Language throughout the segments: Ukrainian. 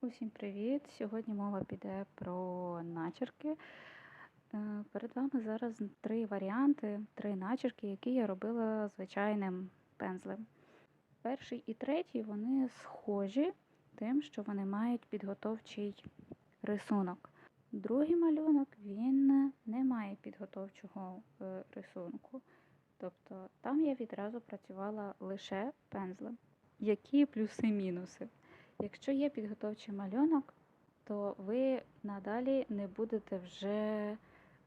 Усім привіт! Сьогодні мова піде про начерки. Е, Перед вами зараз три варіанти, три начерки, які я робила звичайним пензлем. Перший і третій вони схожі тим, що вони мають підготовчий рисунок. Другий малюнок він не має підготовчого е, рисунку. Тобто там я відразу працювала лише пензлем. Які плюси-мінуси? Якщо є підготовчий малюнок, то ви надалі не будете вже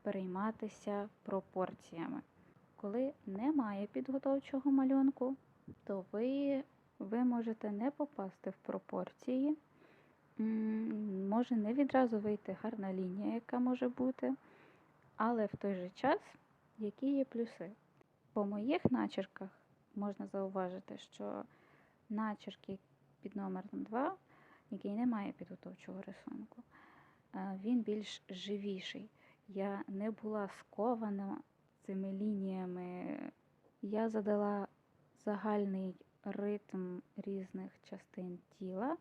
перейматися пропорціями. Коли немає підготовчого малюнку, то ви, ви можете не попасти в пропорції. Може не відразу вийти гарна лінія, яка може бути, але в той же час, які є плюси. По моїх начерках можна зауважити, що начерки під номером 2, який не має підготовчого рисунку, е, він більш живіший. Я не була скована цими лініями. Я задала загальний ритм різних частин тіла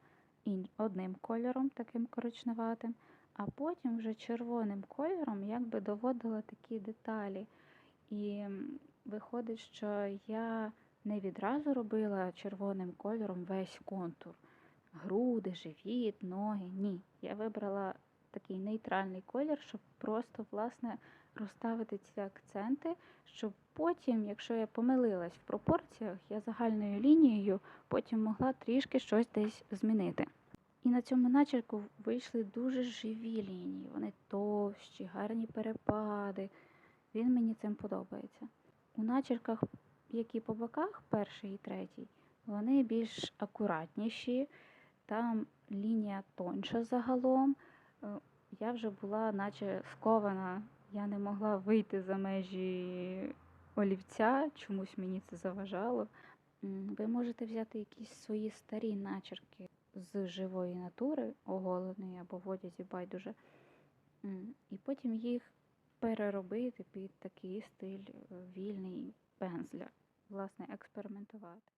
одним кольором, таким коричневатим, а потім вже червоним кольором якби доводила такі деталі. І виходить, що я не відразу робила червоним кольором весь контур. Груди, живіт, ноги. Ні. Я вибрала такий нейтральний колір, щоб просто, власне, розставити ці акценти, щоб потім, якщо я помилилась в пропорціях, я загальною лінією потім могла трішки щось десь змінити. І на цьому начерку вийшли дуже живі лінії. Вони товщі, гарні перепади. Він мені цим подобається. У начерках, які по боках, перший і третій, вони більш акуратніші, там лінія тонша загалом. Е, Я вже була наче скована, я не могла вийти за межі олівця, чомусь мені це заважало. Ви можете взяти якісь свої старі начерки з живої натури, оголеної або в одязі байдуже, і потім їх переробити під такий стиль е, вільний пензля, власне, експериментувати.